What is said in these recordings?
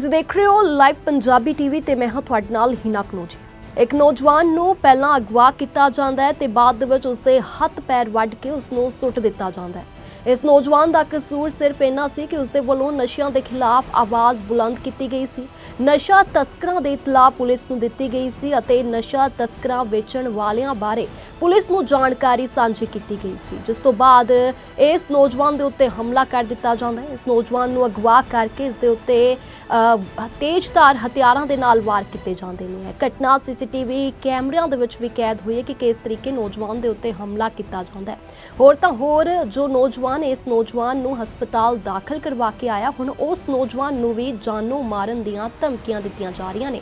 ਤੁਸੀਂ ਦੇਖ ਰਹੇ ਹੋ ਲਾਈਵ ਪੰਜਾਬੀ ਟੀਵੀ ਤੇ ਮੈਂ ਹਾਂ ਤੁਹਾਡੇ ਨਾਲ ਹਿਨਾ ਕਨੋਜੀ ਇੱਕ ਨੌਜਵਾਨ ਨੂੰ ਪਹਿਲਾਂ ਅਗਵਾ ਕੀਤਾ ਜਾਂਦਾ ਹੈ ਤੇ ਬਾਅਦ ਦੇ ਵਿੱਚ ਉਸਦੇ ਹੱਥ ਪੈਰ ਵੱਢ ਕੇ ਉਸ ਨੂੰ ਸੁੱਟ ਦਿੱਤਾ ਜਾਂਦਾ ਹੈ। ਇਸ ਨੌਜਵਾਨ ਦਾ ਕਸੂਰ ਸਿਰਫ ਇੰਨਾ ਸੀ ਕਿ ਉਸਦੇ ਵੱਲੋਂ ਨਸ਼ਿਆਂ ਦੇ ਖਿਲਾਫ ਆਵਾਜ਼ ਬੁਲੰਦ ਕੀਤੀ ਗਈ ਸੀ। ਨਸ਼ਾ ਤਸਕਰਾਂ ਦੇ ਇਤਲਾਹ ਪੁਲਿਸ ਨੂੰ ਦਿੱਤੀ ਗਈ ਸੀ ਅਤੇ ਨਸ਼ਾ ਤਸਕਰਾਂ ਵੇਚਣ ਵਾਲਿਆਂ ਬਾਰੇ ਪੁਲਿਸ ਨੂੰ ਜਾਣਕਾਰੀ ਸਾਂਝੀ ਕੀਤੀ ਗਈ ਸੀ। ਜਿਸ ਤੋਂ ਬਾਅਦ ਇਸ ਨੌਜਵਾਨ ਦੇ ਉੱਤੇ ਹਮਲਾ ਕਰ ਦਿੱਤਾ ਜਾਂਦਾ ਹੈ। ਇਸ ਨੌਜਵਾਨ ਨੂੰ ਅਗਵਾ ਕਰਕੇ ਇਸ ਦੇ ਉੱਤੇ ਤੇਜ਼ਧਾਰ ਹਥਿਆਰਾਂ ਦੇ ਨਾਲ ਵਾਰ ਕੀਤੇ ਜਾਂਦੇ ਨੇ। ਇਹ ਘਟਨਾ ਸੀਸੀਟੀਵੀ ਕੈਮਰਿਆਂ ਦੇ ਵਿੱਚ ਵੀ ਕੈਦ ਹੋਈ ਹੈ ਕਿ ਕਿਸ ਤਰੀਕੇ ਨੌਜਵਾਨ ਦੇ ਉੱਤੇ ਹਮਲਾ ਕੀਤਾ ਜਾਂਦਾ ਹੈ। ਹੋਰ ਤਾਂ ਹੋਰ ਜੋ ਨੌਜਵਾਨ ਇਸ ਨੌਜਵਾਨ ਨੂੰ ਹਸਪਤਾਲ ਦਾਖਲ ਕਰਵਾ ਕੇ ਆਇਆ। ਹੁਣ ਉਸ ਨੌਜਵਾਨ ਨੂੰ ਵੀ ਜਾਨੋਂ ਮਾਰਨ ਦੀਆਂ ਧਮਕੀਆਂ ਦਿੱਤੀਆਂ ਜਾ ਰਹੀਆਂ ਨੇ।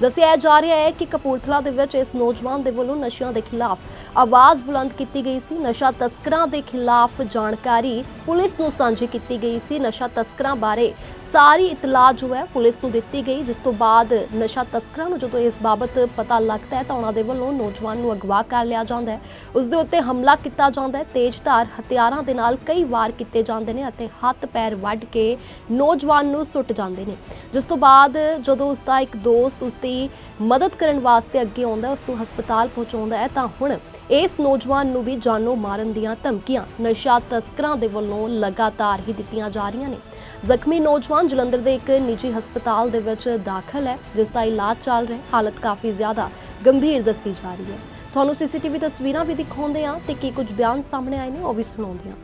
ਦੱਸਿਆ ਜਾ ਰਿਹਾ ਹੈ ਕਿ ਕਪੂਰਥਲਾ ਦੇ ਵਿੱਚ ਇਸ ਨੌਜਵਾਨ ਦੇ ਵੱਲੋਂ ਨਸ਼ਿਆਂ ਦੇ ਖਿਲਾਫ ਆਵਾਜ਼ ਬੁਲੰਦ ਕੀਤੀ ਗਈ ਸੀ। ਨਸ਼ਾ ਤਸਕਰਾਂ ਦੇ ਖਿਲਾਫ ਜਾਣਕਾਰੀ ਪੁਲਿਸ ਨੂੰ ਸਾਂਝੀ ਕੀਤੀ ਗਈ ਸੀ। ਨਸ਼ਾ ਤਸਕਰਾਂ ਬਾਰੇ ਸਾਰੀ ਇਤਲਾਹ ਜੋ ਹੈ ਪੁਲਿਸ ਨੂੰ ਦਿੱਤੀ ਗਈ, ਜਿਸ ਤੋਂ ਬਾਅਦ ਨਸ਼ਾ ਤਸਕਰਾਂ ਨੂੰ ਜਦੋਂ ਇਸ ਬਾਬਤ ਪਤਾ ਲੱਗਦਾ ਹੈ ਤਾਂ ਉਹਨਾਂ ਦੇ ਵੱਲੋਂ ਨੌਜਵਾਨ ਨੂੰ ਅਗਵਾ ਕਰ ਲਿਆ ਜਾਂਦਾ ਹੈ। ਉਸ ਦੇ ਉੱਤੇ ਹਮਲਾ ਕੀਤਾ ਜਾਂਦਾ ਹੈ। ਤੇਜ਼ਧਾਰ ਹਥਿਆਰਾਂ ਦੇ ਨਾਲ ਕਈ ਵਾਰ ਕੀਤੇ ਜਾਂਦੇ ਨੇ ਅਤੇ ਹੱਥ ਪੈਰ ਵੱਢ ਕੇ ਨੌਜਵਾਨ ਨੂੰ ਸੁੱਟ ਜਾਂਦੇ ਨੇ। ਜਿਸ ਤੋਂ ਬਾਅਦ ਜਦੋਂ ਉਸ ਦਾ ਇੱਕ ਦੋਸਤ ਉਸ ਦੀ ਮਦਦ ਕਰਨ ਵਾਸਤੇ ਅੱਗੇ ਆਉਂਦਾ ਹੈ, ਉਸ ਨੂੰ ਹਸਪਤਾਲ ਪਹੁੰਚਾਉਂਦਾ ਹੈ ਤਾਂ ਹੁਣ ਇਸ ਨੌਜਵਾਨ ਨੂੰ ਵੀ ਜਾਨੋਂ ਮਾਰਨ ਦੀਆਂ ਧਮਕੀਆਂ ਨਸ਼ਾ ਤਸਕਰਾਂ ਦੇ ਵੱਲੋਂ ਲਗਾਤਾਰ ਹੀ ਦਿੱਤੀਆਂ ਜਾ ਰਹੀਆਂ ਨੇ। ਜ਼ਖਮੀ ਨੌਜਵਾਨ ਜਲੰਧਰ ਦੇ ਇੱਕ ਨਿੱਜੀ ਹਸਪਤਾਲ ਦੇ ਵਿੱਚ ਦਾਖਲ ਹੈ ਜਿਸ ਦਾ ਇਲਾਜ ਚੱਲ ਰਿਹਾ ਹੈ ਹਾਲਤ ਕਾਫੀ ਜ਼ਿਆਦਾ ਗੰਭੀਰ ਦੱਸੀ ਜਾ ਰਹੀ ਹੈ। ਤੁਹਾਨੂੰ ਸੀਸੀਟੀਵੀ ਤਸਵੀਰਾਂ ਵੀ ਦਿਖਾਉਂਦੇ ਆ ਤੇ ਕੀ ਕੁਝ ਬਿਆਨ ਸਾਹਮਣੇ ਆਏ ਨੇ ਉਹ ਵੀ ਸੁਣਾਉਂਦੇ ਆ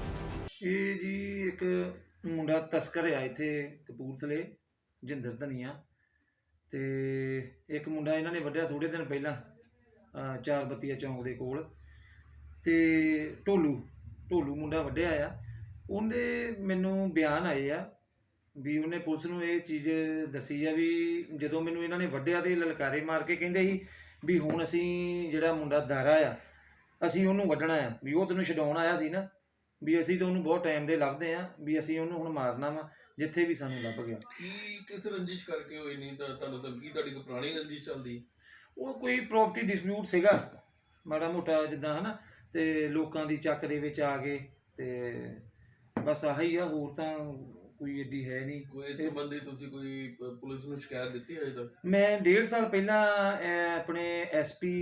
ਇਹ ਜੀ ਇੱਕ ਮੁੰਡਾ ਤਸਕਰ ਆ ਇੱਥੇ ਕਪੂਰਥਲੇ ਜਿੰਦਰ ਧਨੀਆ ਤੇ ਇੱਕ ਮੁੰਡਾ ਇਹਨਾਂ ਨੇ ਵੱਢਿਆ ਥੋੜੇ ਦਿਨ ਪਹਿਲਾਂ ਚਾਰ ਬੱਤੀਆ ਚੌਂਕ ਦੇ ਕੋਲ ਤੇ ਢੋਲੂ ਢੋਲੂ ਮੁੰਡਾ ਵੱਢਿਆ ਆ। ਉਹਦੇ ਮੈਨੂੰ ਬਿਆਨ ਆਏ ਆ ਵੀ ਉਹਨੇ ਪੁਲਿਸ ਨੂੰ ਇਹ ਚੀਜ਼ ਦੱਸੀ ਆ ਵੀ ਜਦੋਂ ਮੈਨੂੰ ਇਹਨਾਂ ਨੇ ਵੱਢਿਆ ਤੇ ਲਲਕਾਰੇ ਮਾਰ ਕੇ ਕਹਿੰਦੇ ਸੀ ਵੀ ਹੁਣ ਅਸੀਂ ਜਿਹੜਾ ਮੁੰਡਾ ਦਾਰਾ ਆ, ਅਸੀਂ ਉਹਨੂੰ ਵੱਢਣਾ ਆ, ਵੀ ਉਹ ਤੈਨੂੰ ਛਡਾਉਣ ਆਇਆ ਸੀ ਨਾ। ਵੀ ਅਸੀਂ ਤਾਂ ਉਹਨੂੰ ਬਹੁਤ ਟਾਈਮ ਦੇ ਲੱਭਦੇ ਆ ਵੀ ਅਸੀਂ ਉਹਨੂੰ ਹੁਣ ਮਾਰਨਾ ਵਾ ਜਿੱਥੇ ਵੀ ਸਾਨੂੰ ਲੱਭ ਗਿਆ। ਕੀ ਕਿਸ ਰੰਜਿਸ਼ ਕਰਕੇ ਹੋਈ ਨਹੀਂ ਤਾਂ ਤੁਹਾਨੂੰ ਧਮਕੀ ਤੁਹਾਡੀ ਕੋਈ ਪੁਰਾਣੀ ਰੰਜਿਸ਼ ਚੱਲਦੀ? ਉਹ ਕੋਈ ਪ੍ਰਾਪਰਟੀ ਡਿਸਪਿਊਟ ਸੀਗਾ ਮਾੜਾ ਮੋਟਾ ਜਿੱਦਾਂ ਹਨਾ ਤੇ ਲੋਕਾਂ ਦੀ ਚੱਕ ਦੇ ਵਿੱਚ ਆ ਗਏ ਤੇ ਬਸ ਆਹੀ ਆ ਹੋਰ ਤਾਂ ਕੋਈ ਏਡੀ ਹੈ ਨਹੀਂ ਕੋਈ ਇਸ ਸੰਬੰਧੀ ਤੁਸੀਂ ਕੋਈ ਪ- ਪੁਲਿਸ ਨੂੰ ਸ਼ਿਕਾਇਤ ਦਿੱਤੀ ਹੈ ਤੱਕ? ਮੈਂ ਡੇਢ ਸਾਲ ਪਹਿਲਾਂ ਅਹ, ਆਪਣੇ ਐਸਪੀ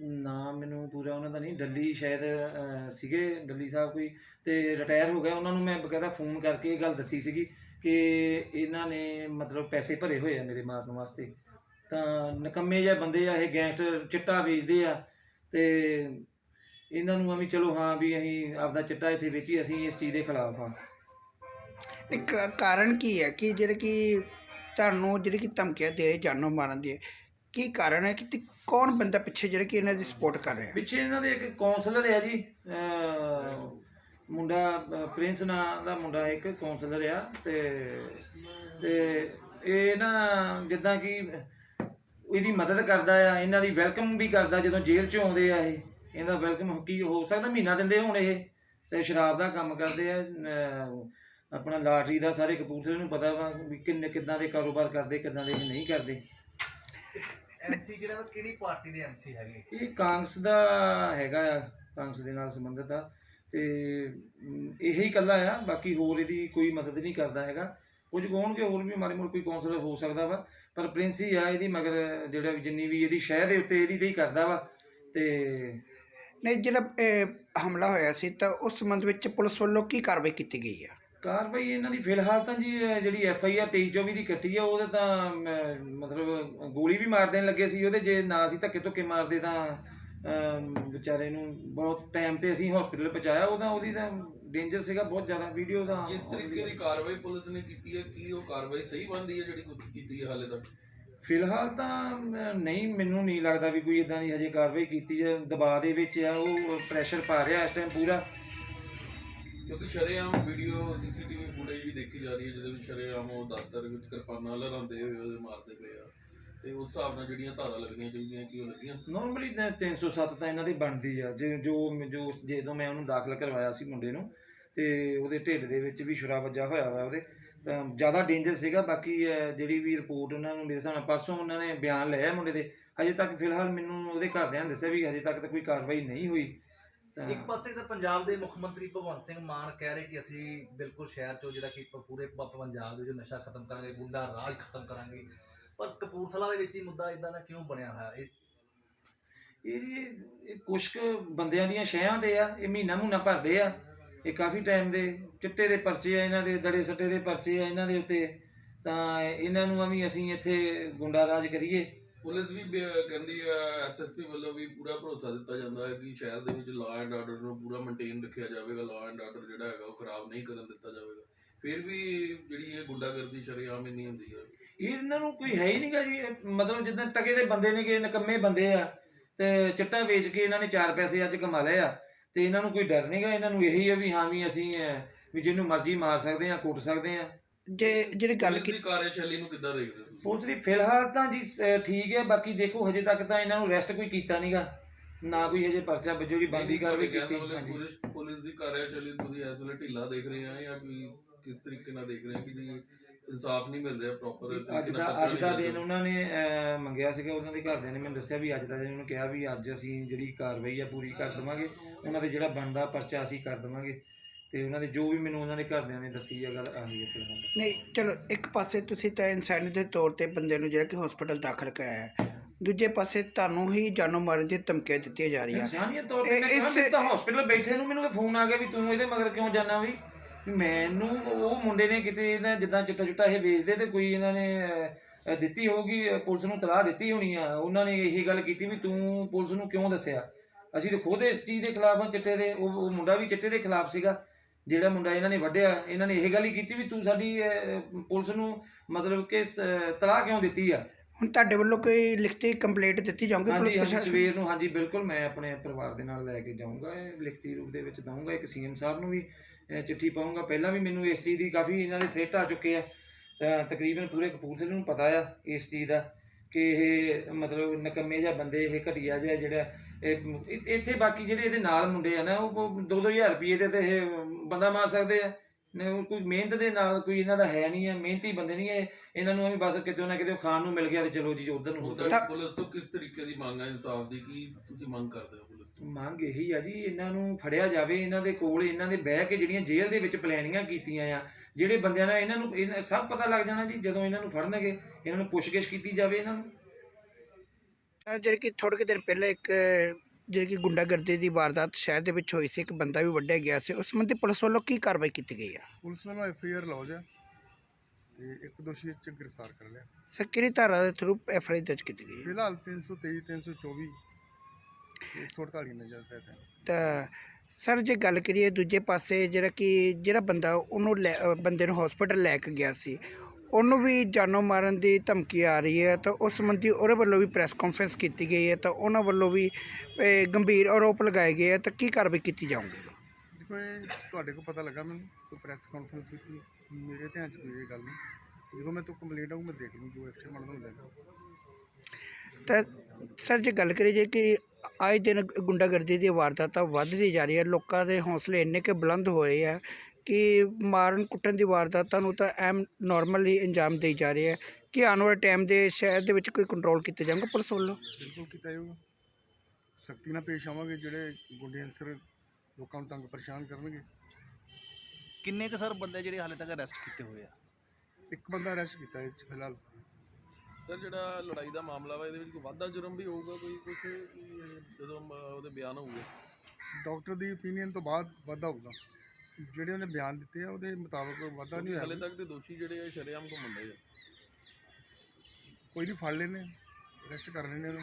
ਨਾਮ ਮੈਨੂੰ ਪੂਰਾ ਉਹਨਾਂ ਦਾ ਨਹੀਂ ਡੱਲੀ ਸ਼ਾਇਦ ਅਹ, ਸੀਗੇ ਡੱਲੀ ਸਾਹਿਬ ਕੋਈ ਤੇ ਰਿਟਾਇਰ ਹੋ ਗਿਆ। ਉਹਨਾਂ ਨੂੰ ਮੈਂ ਬਕਾਇਦਾ ਫੋਨ ਕਰਕੇ ਇਹ ਗੱਲ ਦੱਸੀ ਸੀਗੀ ਕਿ ਇਹਨਾਂ ਨੇ ਮਤਲਬ ਪੈਸੇ ਭਰੇ ਹੋਏ ਆ ਮੇਰੇ ਮਾਰਨ ਵਾਸਤੇ। ਤਾਂ ਨਕੰਮੇ ਜਿਹੇ ਬੰਦੇ ਆ ਇਹ ਗੈਂਗਸਟਰ ਚਿੱਟਾ ਵੇਚਦੇ ਆ ਤੇ ਇਹਨਾਂ ਨੂੰ ਆ ਵੀ ਚਲੋ ਹਾਂ ਵੀ ਅਸੀਂ ਆਪਦਾ ਚਿੱਟਾ ਇੱਥੇ ਵੇਚੀ ਅਸੀਂ ਇਸ ਚੀਜ਼ ਦੇ ਖਿਲਾਫ ਆ ਇੱਕ ਕਾਰਨ ਕੀ ਹੈ ਕਿ ਜਿਹੜੇ ਕਿ ਤੁਹਾਨੂੰ ਜਿਹੜੇ ਕਿ ਧਮਕੀਆਂ ਦੇ ਰਹੇ ਜਾਨੋਂ ਮਾਰਨ ਦੀ ਕੀ ਕਾਰਨ ਹੈ ਕਿ ਤੇ ਕੌਣ ਬੰਦਾ ਪਿੱਛੇ ਜਿਹੜਾ ਕਿ ਇਹਨਾਂ ਦੀ ਸਪੋਰਟ ਕਰ ਰਿਹਾ? ਪਿੱਛੇ ਇਹਨਾਂ ਦੇ ਇੱਕ ਕਾਉਂਸਲਰ ਹੈ ਜੀ ਮੁੰਡਾ ਪ੍ਰਿੰਸ ਨਾਂ ਦਾ ਮੁੰਡਾ ਇੱਕ ਕਾਉਂਸਲਰ ਆ ਤੇ ਤੇ ਇਹ ਨਾ ਜਿੱਦਾਂ ਕਿ ਇਹਦੀ ਮਦਦ ਕਰਦਾ ਆ, ਇਹਨਾਂ ਦੀ ਵੈਲਕਮ ਵੀ ਕਰਦਾ ਜਦੋਂ ਜੇਲ੍ਹ ਚੋਂ ਆਉਂਦੇ ਆ ਇਹ ਇਹਦਾ ਵੈਲਕਮ ਕੀ ਹੋ ਸਕਦਾ, ਮਹੀਨਾ ਦਿੰਦੇ ਹੋਣ ਇਹ, ਤੇ ਸ਼ਰਾਬ ਦਾ ਕੰਮ ਕਰਦੇ ਆ ਆਪਣਾ ਲਾਟਰੀ ਦਾ ਸਾਰੇ ਕਪੂਰਥਲੇ ਨੂੰ ਪਤਾ ਵਾ ਵੀ ਕਿੰਨੇ ਕਿੱਦਾਂ ਦੇ ਕਾਰੋਬਾਰ ਕਰਦੇ ਕਿੱਦਾਂ ਦੇ ਨਹੀਂ ਕਰਦੇ। ਐਮਸੀ ਜਿਹੜਾ ਵਾ? ਕਿਹੜੀ ਪਾਰਟੀ ਦੇ ਐਮਸੀ ਹੈਗੇ? ਇਹ ਕਾਂਗਰਸ ਦਾ ਹੈਗਾ ਆ ਕਾਂਗਰਸ ਦੇ ਨਾਲ ਸੰਬੰਧਿਤ ਆ। ਤੇ ਇਹੀ ਇਕੱਲਾ ਆ ਬਾਕੀ ਹੋਰ ਇਹਦੀ ਕੋਈ ਮਦਦ ਨਹੀਂ ਕਰਦਾ ਹੈਗਾ। ਕੁਝ ਹੋਣਗੇ ਹੋਰ ਵੀ ਮਾਰੇ ਮੋੜ ਕੋਈ ਕਾਉਂਸਲਰ ਹੋ ਸਕਦਾ ਵਾ ਪਰ ਪ੍ਰਿੰਸ ਹੀ ਆ ਇਹਦੀ ਮਗਰ ਜਿਹੜਾ ਵੀ ਜਿੰਨੀ ਵੀ ਇਹਦੀ ਸ਼ਹਿ ਦੇ ਉੱਤੇ ਇਹਦੀ ਤੇ ਹੀ ਕਰਦਾ ਵਾ। ਤੇ ਨਹੀਂ ਜਿਹੜਾ ਇਹ ਹਮਲਾ ਹੋਇਆ ਸੀ ਤਾਂ ਉਸ ਸੰਬੰਧ ਵਿੱਚ ਪੁਲਿਸ ਵੱਲੋਂ ਕੀ ਕਾਰਵਾਈ ਕੀਤੀ ਗਈ ਹੈ ਕਾਰਵਾਈ ਇਹਨਾਂ ਦੀ ਫਿਲਹਾਲ ਤਾਂ ਜੀ ਜਿਹੜੀ ਐਫ ਆਈ ਆਰ 2324 ਦੀ ਕੱਟੀ ਆ ਉਹਦੇ ਤਾਂ ਮਤਲਬ ਗੋਲੀ ਵੀ ਮਾਰ ਦੇਣ ਲੱਗੇ ਸੀ ਉਹਦੇ ਜੇ ਨਾ ਸੀ ਧੱਕੇ ਧੁੱਕੇ ਮਾਰਦੇ ਤਾਂ ਵਿਚਾਰੇ ਨੂੰ ਬਹੁਤ ਟਾਈਮ ਤੇ ਅਸੀਂ ਹਸਪੀਟਲ ਪਹੁੰਚਾਇਆ ਉਹਦਾ ਉਹਦੀ ਤਾਂ ਡੇਂਜਰ ਸੀਗਾ ਬਹੁਤ ਜ਼ਿਆਦਾ ਵੀਡੀਓ ਦਾ। ਜਿਸ ਤਰੀਕੇ ਦੀ ਕਾਰਵਾਈ ਪੁਲਿਸ ਨੇ ਕੀਤੀ ਹੈ ਕੀ ਉਹ ਕਾਰਵਾਈ ਸਹੀ ਬਣਦੀ ਹੈ ਜਿਹੜੀ ਕੀਤੀ ਹੈ ਹਾਲੇ ਤੱਕ? ਫਿਲਹਾਲ ਤਾਂ ਨਹੀਂ ਮੈਨੂੰ ਨਹੀਂ ਲੱਗਦਾ ਵੀ ਕੋਈ ਇਦਾਂ ਦੀ ਹਜੇ ਕਾਰਵਾਈ ਕੀਤੀ ਹੈ ਦਬਾਅ ਦੇ ਵਿੱਚ ਆ ਉਹ ਪ੍ਰੈਸ਼ਰ ਪਾ ਰਿਹਾ ਇਸ ਟਾਈਮ ਪੂਰਾ। ਕਿਉਂਕਿ ਸ਼ਰੇਆਮ ਵੀਡੀਓ ਸੀਸੀਟੀਵੀ ਫੁਟੇਜ ਵੀ ਦੇਖੀ ਜਾ ਰਹੀ ਹੈ, ਜਿਹਦੇ ਵਿੱਚ ਸ਼ਰੇਆਮ ਉਹ ਦਾਤਰ ਵਿੱਚ ਕਿਰਪਾਨਾਂ ਲਹਿਰਾਉਂਦੇ ਹੋਏ ਉਹਦੇ ਮਾਰਦੇ ਪਏ ਆ। ਤੇ ਉਸ ਹਿਸਾਬ ਨਾਲ ਜਿਹੜੀਆਂ ਧਾਰਾ ਲੱਗਣੀਆਂ ਚਾਹੀਦੀਆਂ ਕੀ ਉਹ ਲੱਗੀਆਂ। ਨਾਰਮਲੀ 307 ਤਾਂ ਇਹਨਾਂ ਦੀ ਬਣਦੀ ਆ। ਜੇ ਜੋ ਜੋ ਜਦੋਂ ਮੈਂ ਉਹਨੂੰ ਦਾਖਲ ਕਰਵਾਇਆ ਸੀ ਮੁੰਡੇ ਨੂੰ, ਤੇ ਉਹਦੇ ਢਿੱਡ ਦੇ ਵਿੱਚ ਵੀ ਛੁਰਾ ਵੱਜਾ ਹੋਇਆ ਵਾ ਉਹਦੇ, ਤਾਂ ਜ਼ਿਆਦਾ ਡੇਂਜਰ ਸੀਗਾ। ਬਾਕੀ ਜਿਹੜੀ ਵੀ ਰਿਪੋਰਟ ਉਹਨਾਂ ਨੂੰ ਮੇਰੇ ਹਿਸਾਬ ਨਾਲ ਪਰਸੋਂ ਉਹਨਾਂ ਨੇ ਬਿਆਨ ਲਿਆ ਮੁੰਡੇ ਦੇ। ਹਜੇ ਤੱਕ ਫਿਲਹਾਲ ਮੈਨੂੰ ਉਹਦੇ ਘਰਦਿਆਂ ਨੇ ਦੱਸਿਆ ਵੀ ਹਜੇ ਤੱਕ ਤਾਂ ਕੋਈ ਕਾਰਵਾਈ ਨਹੀਂ ਹੋਈ। ਇੱਕ ਪਾਸੇ ਤਾਂ ਪੰਜਾਬ ਦੇ ਮੁੱਖ ਮੰਤਰੀ ਭਗਵੰਤ ਸਿੰਘ ਮਾਨ ਕਹਿ ਰਹੇ ਕਿ ਅਸੀਂ ਬਿਲਕੁਲ ਸ਼ਹਿਰ ਚੋਂ ਜਿਹੜਾ ਕਿ ਪੂਰੇ ਪੰਜਾਬ ਦੇ ਜੋ ਨਸ਼ਾ ਖਤਮ ਕਰਾਂਗੇ ਗੁੰਡਾ ਰਾਜ ਖਤਮ ਕਰਾਂਗੇ ਪਰ ਕਪੂਰਥਲਾ ਦੇ ਵਿੱਚ ਹੀ ਮੁੱਦਾ ਇਦਾਂ ਦਾ ਕਿਉਂ ਬਣਿਆ ਹੋਇਆ? ਇਹ ਇਹ ਜੀ ਇਹ ਕੁਛ ਕੁ ਬੰਦਿਆਂ ਦੀਆਂ ਸ਼ਹਿਆਂ ਦੇ ਆ ਇਹ ਮਹੀਨਾ ਮਹੀਨਾ ਭਰਦੇ ਆ। ਇਹ ਕਾਫੀ ਟਾਈਮ ਦੇ ਚਿੱਟੇ ਦੇ ਪਰਚੇ ਆ ਇਹਨਾਂ ਦੇ ਦੜੇ ਸੱਟੇ ਦੇ ਪਰਚੇ ਆ ਇਹਨਾਂ ਦੇ ਉੱਤੇ। ਤਾਂ ਇਹਨਾਂ ਨੂੰ ਵੀ ਅਸੀਂ ਇੱਥੇ ਗੁੰਡਾ ਰਾਜ ਕਰੀਏ। ਪੁਲਿਸ ਵੀ ਬ- ਕਹਿੰਦੀ ਹੈ ਐਸਐਸਪੀ ਵੱਲੋਂ ਵੀ ਪੂਰਾ ਭਰੋਸਾ ਦਿੱਤਾ ਜਾਂਦਾ ਹੈ ਕਿ ਸ਼ਹਿਰ ਦੇ ਵਿੱਚ ਲਾਅ ਐਂਡ ਆਰਡਰ ਨੂੰ ਪੂਰਾ ਮੇਨਟੇਨ ਰੱਖਿਆ ਜਾਵੇਗਾ ਲਾਅ ਐਂਡ ਆਰਡਰ ਜਿਹੜਾ ਹੈਗਾ ਉਹ ਖਰਾਬ ਨਹੀਂ ਕਰਨ ਦਿੱਤਾ ਜਾਵੇਗਾ। ਫਿਰ ਵੀ ਜਿਹੜੀ ਇਹ ਗੁੰਡਾਗਰਦੀ ਸ਼ਰੇਆਮ ਇੰਨੀ ਹੁੰਦੀ ਹੈ ਇਹਨਾਂ ਨੂੰ ਕੋਈ ਹੈ ਹੀ ਨਹੀਂਗਾ ਜੀ ਇਹ ਮਤਲਬ ਜਿੱਦਾਂ ਟਕੇ ਦੇ ਬੰਦੇ ਨੇਗੇ ਨਕੰਮੇ ਬੰਦੇ ਆ ਤੇ ਚਿੱਟਾ ਵੇਚ ਕੇ ਇਹਨਾਂ ਨੇ ਚਾਰ ਪੈਸੇ ਅੱਜ ਕਮਾ ਲਏ ਆ ਤੇ ਇਹਨਾਂ ਨੂੰ ਕੋਈ ਡਰ ਨਹੀਂਗਾ ਇਹਨਾਂ ਨੂੰ ਇਹੀ ਆ ਵੀ ਹਾਂ ਵੀ ਅਸੀਂ ਅਹ, ਵੀ ਜਿਹਨੂੰ ਮਰਜ਼ੀ ਮਾਰ ਸਕਦੇ ਆ ਕੁੱਟ ਸਕਦੇ ਆ। ਜੇ ਜਿਹੜੀ ਗੱਲ ਪੁਲਿਸ ਕੀ ਦੀ ਕਾਰਜਸ਼ੈਲੀ ਨੂੰ ਕਿੱਦਾਂ ਦੇਖਦੇ ਹੋ ਤੁਸੀਂ? ਪੁਲਿਸ ਦੀ ਫਿਲਹਾਲ ਤਾਂ ਜੀ ਅਹ, ਠੀਕ ਹੈ ਬਾਕੀ ਦੇਖੋ ਹਜੇ ਤੱਕ ਤਾਂ ਇਹਨਾਂ ਨੂੰ ਅਰੈਸਟ ਕੋਈ ਕੀਤਾ ਨਹੀਂਗਾ ਨਾ ਕੋਈ ਹਜੇ ਪਰਚਾ ਵੱਜੋ ਦੀ ਬੰਦੀ ਕਾਰਵਾਈ ਕਹਿਣ ਦਾ ਕੀਤੀ ਹਾਂਜੀ। ਪੁਲਿਸ ਪੁਲਿਸ ਦੀ ਕਾਰਜਸ਼ੈਲੀ ਤੁਸੀਂ ਇਸ ਵੇਲੇ ਢਿੱਲਾ ਦੇਖ ਰਹੇ ਆ ਜਾਂ ਕੋਈ ਕਿਸ ਤਰੀਕੇ ਨਾਲ ਦੇਖ ਰਹੇ ਆ ਕਿ ਜੀ ਇਨਸਾਫ ਨਹੀਂ ਮਿਲ ਰਿਹਾ ਪ੍ਰੋਪਰ ਅੱਜ ਦਾ ਅੱਜ ਦਾ ਦਿਨ ਉਹਨਾਂ ਨੇ ਅਹ, ਮੰਗਿਆ ਸੀਗਾ ਉਹਨਾਂ ਦੇ ਘਰਦਿਆਂ ਨੇ ਮੈਨੂੰ ਦੱਸਿਆ ਵੀ ਅੱਜ ਦਾ ਦਿਨ ਉਹਨੂੰ ਕਿਹਾ ਵੀ ਅੱਜ ਅਸੀਂ ਜਿਹੜੀ ਕਾਰਵਾਈ ਆ ਪੂਰੀ ਕਰ ਦੇਵਾਂਗੇ। ਉਹਨਾਂ ਦੇ ਜਿਹੜਾ ਬਣਦਾ ਪਰਚਾ ਅਸੀਂ ਕਰ ਦੇਵਾਂਗੇ। ਤੇ ਉਹਨਾਂ ਦੇ ਜੋ ਵੀ ਮੈਨੂੰ ਉਹਨਾਂ ਦੇ ਘਰਦਿਆਂ ਨੇ ਦੱਸੀ ਆ ਗੱਲ ਆਹੀ ਹੈ ਫਿਲਹਾਲ ਨਹੀਂ ਚਲੋ ਇੱਕ ਪਾਸੇ ਤੁਸੀਂ ਤਾਂ ਇਨਸਾਨੀ ਦੇ ਤੌਰ ਤੇ ਬੰਦੇ ਨੂੰ ਜਿਹੜਾ ਕਿ ਹਸਪੀਟਲ ਦਾਖਲ ਕਰਾਇਆ ਹੈ ਦੂਜੇ ਪਾਸੇ ਤੁਹਾਨੂੰ ਹੀ ਜਾਨੋਂ ਮਾਰਨ ਦੀ ਧਮਕੀਆਂ ਦਿੱਤੀਆਂ ਜਾ ਰਹੀਆਂ। ਇਨਸਾਨੀਅਤ ਤੌਰ ਤੇ ਇਹ- ਮੈਂ ਕਿਹਾ ਇਸ- ਮੈਂ ਤਾਂ ਹਸਪੀਟਲ ਬੈਠੇ ਨੂੰ ਮੈਨੂੰ ਫੋਨ ਆ ਗਿਆ ਵੀ ਤੂੰ ਇਹਦੇ ਮਗਰ ਕਿਉਂ ਜਾਣਾ ਵੀ? ਮੈਨੂੰ ਉਹ ਮੁੰਡੇ ਨੇ ਕਿਤੇ ਇਹਨਾਂ ਜਿੱਦਾਂ ਚਿੱਟਾ ਚੁੱਟਾ ਇਹ ਵੇਚਦੇ ਤੇ ਕੋਈ ਇਹਨਾਂ ਨੇ ਅਹ, ਅਹ, ਦਿੱਤੀ ਹੋਊਗੀ ਅਹ, ਪੁਲਿਸ ਨੂੰ ਤਲਾਹ ਦਿੱਤੀ ਹੋਣੀ ਆ। ਉਹਨਾਂ ਨੇ ਇਹ ਗੱਲ ਕੀਤੀ ਵੀ ਤੂੰ ਪੁਲਿਸ ਨੂੰ ਕਿਉਂ ਦੱਸਿਆ? ਅਸੀਂ ਤਾਂ ਖੁਦ ਇਸ ਚੀਜ਼ ਦੇ ਖਿਲਾਫ ਹਾਂ ਚਿੱਟੇ ਦੇ ਉਹ ਉਹ ਮੁੰਡਾ ਵੀ ਚਿੱਟੇ ਦੇ ਖਿਲਾਫ ਸੀਗਾ। ਜਿਹੜਾ ਮੁੰਡਾ ਇਹਨਾਂ ਨੇ ਵੱਢਿਆ ਇਹਨਾਂ ਨੇ ਇਹ ਗੱਲ ਹੀ ਕੀਤੀ ਵੀ ਤੂੰ ਸਾਡੀ ਅਹ, ਪੁਲਿਸ ਨੂੰ ਮਤਲਬ ਕਿ ਸ- ਤਲਾਹ ਕਿਉਂ ਦਿੱਤੀ ਆ? ਹੁਣ ਤੁਹਾਡੇ ਵੱਲੋਂ ਕੋਈ ਲਿਖਤੀ ਕੰਪਲੇਂਟ ਦਿੱਤੀ ਜਾਊਗੀ ਪੁਲਿਸ ਹਾਂਜੀ ਹਾਂਜੀ ਪ੍ਰਸ਼ਾਸਨ ਸਵੇਰ ਨੂੰ ਹਾਂਜੀ ਬਿਲਕੁਲ ਮੈਂ ਆਪਣੇ ਪਰਿਵਾਰ ਦੇ ਨਾਲ ਲੈ ਕੇ ਜਾਊਂਗਾ ਇਹ ਲਿਖਤੀ ਰੂਪ ਦੇ ਵਿੱਚ ਦਊਂਗਾ ਇੱਕ ਸੀਐਮ ਸਾਹਿਬ ਨੂੰ ਵੀ ਅਹ, ਚਿੱਠੀ ਪਾਊਂਗਾ। ਪਹਿਲਾਂ ਵੀ ਮੈਨੂੰ ਇਸ ਚੀਜ਼ ਦੀ ਕਾਫੀ ਇਹਨਾਂ ਦੇ ਥ੍ਰੈਟ ਆ ਚੁੱਕੇ ਆ ਤਾਂ ਤਕਰੀਬਨ ਪੂਰੇ ਕਪੂਰਥਲੇ ਨੂੰ ਪਤਾ ਆ ਇਸ ਚੀਜ਼ ਦਾ। ਕਿ ਇਹ ਮਤਲਬ ਨਕੰਮੇ ਜਿਹਾ ਬੰਦੇ ਇਹ ਘਟੀਆ ਜਿਹਾ ਜਿਹੜਾ ਇਹ ਇ- ਇੱਥੇ ਬਾਕੀ ਜਿਹੜੇ ਇਹਦੇ ਨਾਲ ਮੁੰਡੇ ਆ ਨਾ, ਉਹ 2-2000 ਰੁਪਏ ਦੇ ਤੇ ਇਹ ਬੰਦਾ ਮਾਰ ਸਕਦੇ ਆ। ਨੇ ਉਹ ਕੋਈ ਮਿਹਨਤ ਦੇ ਨਾਲ ਕੋਈ ਇਹਨਾਂ ਦਾ ਹੈ ਨਹੀਂ ਹੈ ਮਿਹਨਤੀ ਬੰਦੇ ਨਹੀਂ ਹੈ। ਇਹਨਾਂ ਨੂੰ ਐਵੇਂ ਬਸ ਕਿਤੇ ਨਾ ਕਿਤੇ ਖਾਣ ਨੂੰ ਮਿਲ ਗਿਆ ਤੇ ਚਲੋ ਜੀ ਉਧਰ ਨੂੰ ਉੱਧਰ ਪੁਲਿਸ ਤੋਂ ਕਿਸ ਤਰੀਕੇ ਦੀ ਮੰਗ ਹੈ ਇਨਸਾਫ ਦੀ? ਕੀ ਤੁਸੀਂ ਮੰਗ ਕਰਦੇ ਹੋ ਪੁਲਿਸ ਤੋਂ? ਮੰਗ ਇਹੀ ਆ ਜੀ ਇਹਨਾਂ ਨੂੰ ਫੜਿਆ ਜਾਵੇ ਇਹਨਾਂ ਦੇ ਕੋਲ ਇਹਨਾਂ ਦੇ ਬਹਿ ਕੇ ਜਿਹੜੀਆਂ ਜੇਲ੍ਹ ਦੇ ਵਿੱਚ ਪਲੈਨਿੰਗਾਂ ਕੀਤੀਆਂ ਆ ਜਿਹੜੇ ਬੰਦਿਆਂ ਨਾਲ ਇਹਨਾਂ ਨੂੰ ਇਹਨਾਂ- ਸਭ ਪਤਾ ਲੱਗ ਜਾਣਾ ਜੀ ਜਦੋਂ ਇਹਨਾਂ ਨੂੰ ਫੜਨਗੇ ਇਹਨਾਂ ਨੂੰ ਪੁੱਛਗਿੱਛ ਕੀਤੀ ਜਾਵੇ ਇਹਨਾਂ ਨੂੰ। ਜਿਹੜੀ ਕਿ ਥੋੜੇ ਕੁ ਦਿਨ ਪਹਿਲਾਂ ਇੱਕ ਜਿਹੜੀ ਕਿ ਗੁੰਡਾਗਰਦੀ ਦੀ ਵਾਰਦਾਤ ਸ਼ਹਿਰ ਦੇ ਵਿੱਚ ਹੋਈ ਸੀ ਇੱਕ ਬੰਦਾ ਵੀ ਵੱਢਿਆ ਗਿਆ ਸੀ। ਉਸ ਸੰਬੰਧੀ ਪੁਲਿਸ ਵੱਲੋਂ ਕੀ ਕਾਰਵਾਈ ਕੀਤੀ ਗਈ ਆ? ਪੁਲਿਸ ਵੱਲੋਂ ਐਫ ਆਈ ਆਰ ਲੌਜ ਹੈ ਤੇ ਇੱਕ ਦੋਸ਼ੀ ਇਹ 'ਚ ਗ੍ਰਿਫਤਾਰ ਕਰ ਲਿਆ। ਸਰ ਕਿਹੜੀ ਧਾਰਾ ਦੇ ਥਰੂ ਐਫ ਆਈ ਦਰਜ ਕੀਤੀ ਗਈ? ਹੈ ਫਿਲਹਾਲ 323 324 148 ਨਜ਼ਰ ਤਹਿਤ। ਹੈ ਤਾਂ ਸਰ ਜੇ ਗੱਲ ਕਰੀਏ ਦੂਜੇ ਪਾਸੇ ਜਿਹੜਾ ਕਿ ਜਿਹੜਾ ਬੰਦਾ ਉਹਨੂੰ ਲੈ- ਅਹ ਬੰਦੇ ਨੂੰ ਹਸਪੀਟਲ ਲੈ ਕੇ ਗਿਆ ਸੀ ਉਹਨੂੰ ਵੀ ਜਾਨੋਂ ਮਾਰਨ ਦੀ ਧਮਕੀ ਆ ਰਹੀ ਹੈ ਤਾਂ ਉਸ ਸੰਬੰਧੀ ਉਹਦੇ ਵੱਲੋਂ ਵੀ ਪ੍ਰੈਸ ਕਾਨਫਰੰਸ ਕੀਤੀ ਗਈ ਹੈ ਤਾਂ ਉਹਨਾਂ ਵੱਲੋਂ ਵੀ ਗੰਭੀਰ ਆਰੋਪ ਲਗਾਏ ਗਏ ਆ ਤਾਂ ਕੀ ਕਾਰਵਾਈ ਕੀਤੀ ਜਾਊਗੀ? ਦੇਖੋ ਇਹ ਤੁਹਾਡੇ ਕੋਲ ਪਤਾ ਲੱਗਾ ਮੈਨੂੰ ਕੋਈ ਪ੍ਰੈਸ ਕਾਨਫਰੰਸ ਕੀਤੀ ਮੇਰੇ ਧਿਆਨ 'ਚ ਕੋਈ ਇਹ ਗੱਲ ਨਹੀਂ। ਜਦੋਂ ਮੈਂ ਤੋਂ ਕੰਪਲੇਂਟ ਆਊ ਮੈਂ ਦੇਖ ਲੂੰ ਜੋ ਐਕਸ਼ਨ ਬਣਦਾ ਹੁੰਦਾ ਹੈ। ਤਾਂ ਸਰ ਜੇ ਗੱਲ ਕਰੀਏ ਜੇ ਕਿ ਆਏ ਦਿਨ ਗੁੰਡਾਗਰਦੀ ਦੀ ਵਾਰਦਾਤਾਂ ਵੱਧਦੀ ਜਾ ਰਹੀ ਹੈ ਲੋਕਾਂ ਦੇ ਹੌਸਲੇ ਇੰਨੇ ਕਿ ਬੁਲੰਦ ਹੋ ਰਹੇ ਆ ਕਿ ਮਾਰਨ ਕੁੱਟਣ ਦੀ ਵਾਰਦਾਤਾਂ ਨੂੰ ਤਾਂ ਐਮ ਨਾਰਮਲੀ ਅੰਜਾਮ ਦੇਈ ਜਾ ਰਹੇ ਆ ਕਿ ਆਉਣ ਵਾਲੇ ਟਾਈਮ ਦੇ ਸ਼ਹਿਰ ਦੇ ਵਿੱਚ ਕੋਈ ਕੰਟਰੋਲ ਕੀਤਾ ਜਾਊਗਾ ਪੁਲਿਸ ਵੱਲੋਂ? ਬਿਲਕੁਲ ਕੀਤਾ ਜਾਊਗਾ। ਸਖਤੀ ਨਾਲ ਪੇਸ਼ ਆਵਾਂਗੇ ਜਿਹੜੇ ਗੁੰਡੇ ਅਨਸਰ ਲੋਕਾਂ ਨੂੰ ਤੰਗ ਪਰੇਸ਼ਾਨ ਕਰਨਗੇ। ਕਿੰਨੇ ਕੁ ਸਰ ਬੰਦੇ ਜਿਹੜੇ ਹਾਲੇ ਤੱਕ ਅਰੈਸਟ ਕੀਤੇ ਹੋਏ ਆ? ਇੱਕ ਬੰਦਾ ਅਰੈਸਟ ਕੀਤਾ ਇਸ 'ਚ ਫਿਲਹਾਲ। ਸਰ ਜਿਹੜਾ ਲੜਾਈ ਦਾ ਮਾਮਲਾ ਵਾ ਇਹਦੇ ਵਿੱਚ ਕੋਈ ਵਾਧਾ ਜੁਰਮ ਵੀ ਹੋਊਗਾ ਕੋਈ ਕੁਝ ਜਦੋਂ ਮ- ਉਹਦੇ ਬਿਆਨ ਹੋਊਗੇ? ਡਾਕਟਰ ਦੀ ਓਪੀਨੀਅਨ ਤੋਂ ਬਾਅਦ ਵਾਧਾ ਹੋਊਗਾ। ਜਿਹੜੇ ਉਹਨੇ ਬਿਆਨ ਦਿੱਤੇ ਆ ਉਹਦੇ ਮੁਤਾਬਕ ਵਾਧਾ ਨਹੀਂ ਹਾਲੇ ਹੋਇਆ ਤੱਕ ਤੇ ਦੋਸ਼ੀ ਜਿਹੜੇ ਆ ਸ਼ਰੇਆਮ ਘੁੰਮਣ ਡਏ ਆ। ਕੋਈ ਨਹੀਂ ਫੜ ਲੈਣੇ ਅਰੈਸਟ ਕਰ ਲੈਣੇ ਉਹਨੂੰ।